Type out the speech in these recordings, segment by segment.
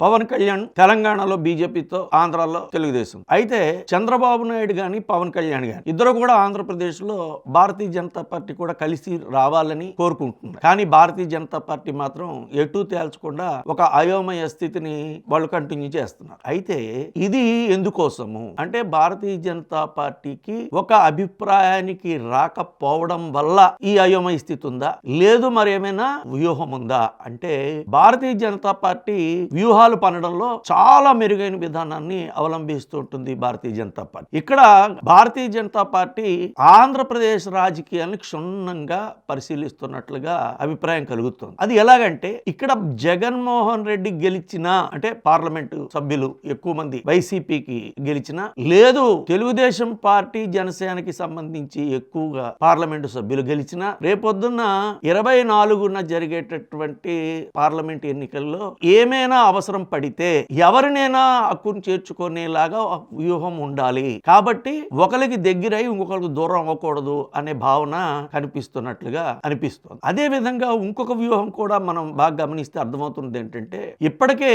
పవన్ కళ్యాణ్ తెలంగాణలో బీజేపీతో ఆంధ్రాలో తెలుగుదేశం. అయితే చంద్రబాబు నాయుడు గాని పవన్ కళ్యాణ్ గాని ఇద్దరు కూడా ఆంధ్రప్రదేశ్లో భారతీయ జనతా పార్టీ కూడా కలిసి రావాలని కోరుకుంటున్నారు. కానీ భారతీయ జనతా పార్టీ మాత్రం ఎటు తేల్చకుండా ఒక అయోమయ స్థితిని వాళ్ళు కంటిన్యూ చేస్తున్నారు. అయితే ఇది ఎందుకోసము? అంటే భారతీయ జనతా పార్టీకి ఒక అభిప్రాయానికి రాకపోవడం వల్ల ఈ అయోమయ స్థితి ఉందా? లేదు మరి ఏమైనా వ్యూహం ఉందా? అంటే భారతీయ జనతా పార్టీ వ్యూహ వ్యూహాలు పనడంలో చాలా మెరుగైన విధానాన్ని అవలంబిస్తుంటుంది భారతీయ జనతా పార్టీ. ఇక్కడ భారతీయ జనతా పార్టీ ఆంధ్రప్రదేశ్ రాజకీయాన్ని క్షుణ్ణంగా పరిశీలిస్తున్నట్లుగా అభిప్రాయం కలుగుతుంది. అది ఎలాగంటే ఇక్కడ జగన్మోహన్ రెడ్డి గెలిచిన అంటే పార్లమెంటు సభ్యులు ఎక్కువ మంది వైసీపీకి గెలిచిన లేదు తెలుగుదేశం పార్టీ జనసేనకి సంబంధించి ఎక్కువగా పార్లమెంటు సభ్యులు గెలిచిన రేపొద్దున్న ఇరవై నాలుగున జరిగేటటువంటి పార్లమెంట్ ఎన్నికల్లో ఏమైనా అవసరం పడితే ఎవరినైనా హక్కును చేర్చుకునేలాగా వ్యూహం ఉండాలి. కాబట్టి ఒకరికి దగ్గరై ఇంకొకరికి దూరం అవ్వకూడదు అనే భావన కనిపిస్తున్నట్లుగా అనిపిస్తుంది. అదే విధంగా ఇంకొక వ్యూహం కూడా మనం బాగా గమనిస్తే అర్థమవుతుంది ఏంటంటే ఇప్పటికే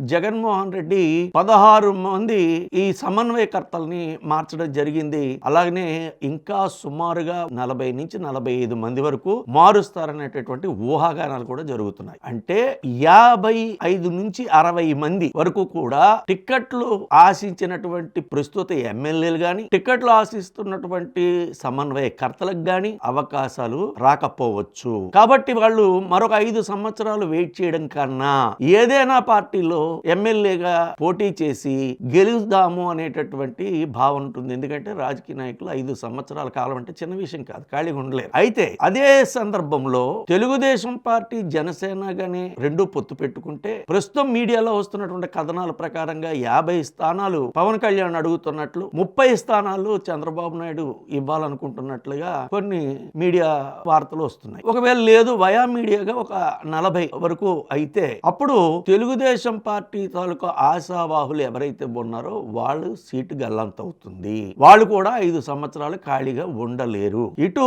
జగన్మోహన్ రెడ్డి పదహారు మంది ఈ సమన్వయకర్తల్ని మార్చడం జరిగింది. అలాగనే ఇంకా సుమారుగా నలభై నుంచి నలభై ఐదు మంది వరకు మారుస్తారనేటటువంటి ఊహాగానాలు కూడా జరుగుతున్నాయి. అంటే యాభై ఐదు నుంచి అరవై మంది వరకు కూడా టిక్కెట్లు ఆశించినటువంటి ప్రస్తుత ఎమ్మెల్యేలు కానీ టిక్కెట్లు ఆశిస్తున్నటువంటి సమన్వయకర్తలకు కానీ అవకాశాలు రాకపోవచ్చు. కాబట్టి వాళ్ళు మరొక ఐదు సంవత్సరాలు వెయిట్ చేయడం కన్నా ఏదైనా పార్టీలో ఎమ్మెల్యేగా పోటీ చేసి గెలుద్దాము అనేటటువంటి భావన ఉంటుంది. ఎందుకంటే రాజకీయ నాయకులు ఐదు సంవత్సరాల కాలం అంటే చిన్న విషయం కాదు ఖాళీగా ఉండలేరు. అయితే అదే సందర్భంలో తెలుగుదేశం పార్టీ జనసేన గాని రెండు పొత్తు పెట్టుకుంటే ప్రస్తుతం మీడియా మీడియాలో వస్తున్నటువంటి కథనాల ప్రకారంగా యాభై స్థానాలు పవన్ కళ్యాణ్ అడుగుతున్నట్లు ముప్పై స్థానాలు చంద్రబాబు నాయుడు ఇవ్వాలనుకుంటున్నట్లుగా కొన్ని మీడియా వార్తలు వస్తున్నాయి. ఒకవేళ లేదు వయా మీడియాగా ఒక నలభై వరకు అయితే అప్పుడు తెలుగుదేశం పార్టీ తాలూకా ఆశావాహులు ఎవరైతే ఉన్నారో వాళ్ళు సీటు గల్లంత అవుతుంది వాళ్ళు కూడా ఐదు సంవత్సరాలు ఖాళీగా ఉండలేరు. ఇటు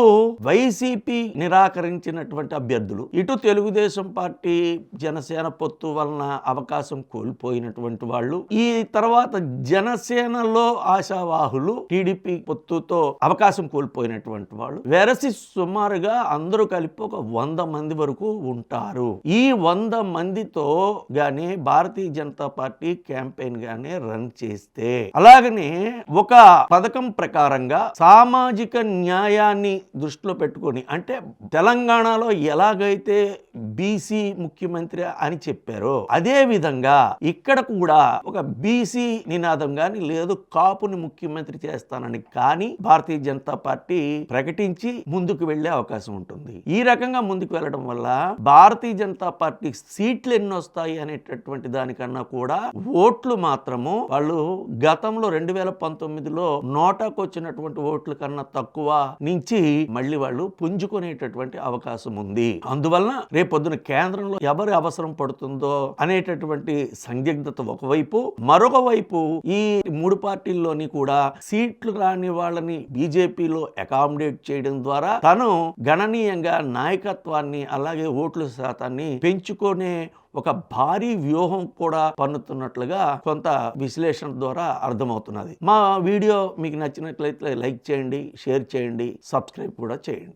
వైసీపీ నిరాకరించినటువంటి అభ్యర్థులు ఇటు తెలుగుదేశం పార్టీ జనసేన పొత్తు వలన అవకాశం కోల్పోయినటువంటి వాళ్ళు. ఈ తర్వాత జనసేనలో ఆశావాహులు టీడీపీ పొత్తుతో అవకాశం కోల్పోయినటువంటి వాళ్ళు. వెరసి సుమారుగా అందరూ కలిపి ఒక వంద మంది వరకు ఉంటారు. ఈ వంద మందితో గానీ భారతీయ జనతా పార్టీ క్యాంపెయిన్ గానే రన్ చేస్తే అలాగనే ఒక పథకం ప్రకారంగా సామాజిక న్యాయాన్ని దృష్టిలో పెట్టుకొని అంటే తెలంగాణలో ఎలాగైతే బీసీ ముఖ్యమంత్రి అని చెప్పారో అదే విధంగా ఇక్కడ కూడా ఒక బీసీ నినాదం గాని లేదు కాపుని ముఖ్యమంత్రి చేస్తానని కానీ భారతీయ జనతా పార్టీ ప్రకటించి ముందుకు వెళ్ళే అవకాశం ఉంటుంది. ఈ రకంగా ముందుకు వెళ్ళడం వల్ల భారతీయ జనతా పార్టీ సీట్లు ఎన్ని వస్తాయి అనేటటువంటి దానికన్నా కూడా ఓట్లు మాత్రము వాళ్ళు గతంలో రెండు వేల పంతొమ్మిదిలో నోటాకు వచ్చినటువంటి ఓట్ల కన్నా తక్కువ నుంచి మళ్ళీ వాళ్ళు పుంజుకునేటటువంటి అవకాశం ఉంది. అందువలన రేపొద్దున కేంద్రంలో ఎవరి అవసరం పడుతుందో అనేటటువంటి సందిగ్ధత ఒకవైపు మరొక వైపు ఈ మూడు పార్టీల్లోని కూడా సీట్లు రాని వాళ్ళని బీజేపీలో అకామిడేట్ చేయడం ద్వారా తను గణనీయంగా నాయకత్వాన్ని అలాగే ఓట్ల శాతాన్ని పెంచుకునే ఒక భారీ వ్యూహం కూడా పన్నుతున్నట్లుగా కొంత విశ్లేషణ ద్వారా అర్థమవుతున్నది. మా వీడియో మీకు నచ్చినట్లయితే లైక్ చేయండి షేర్ చేయండి సబ్స్క్రైబ్ కూడా చేయండి.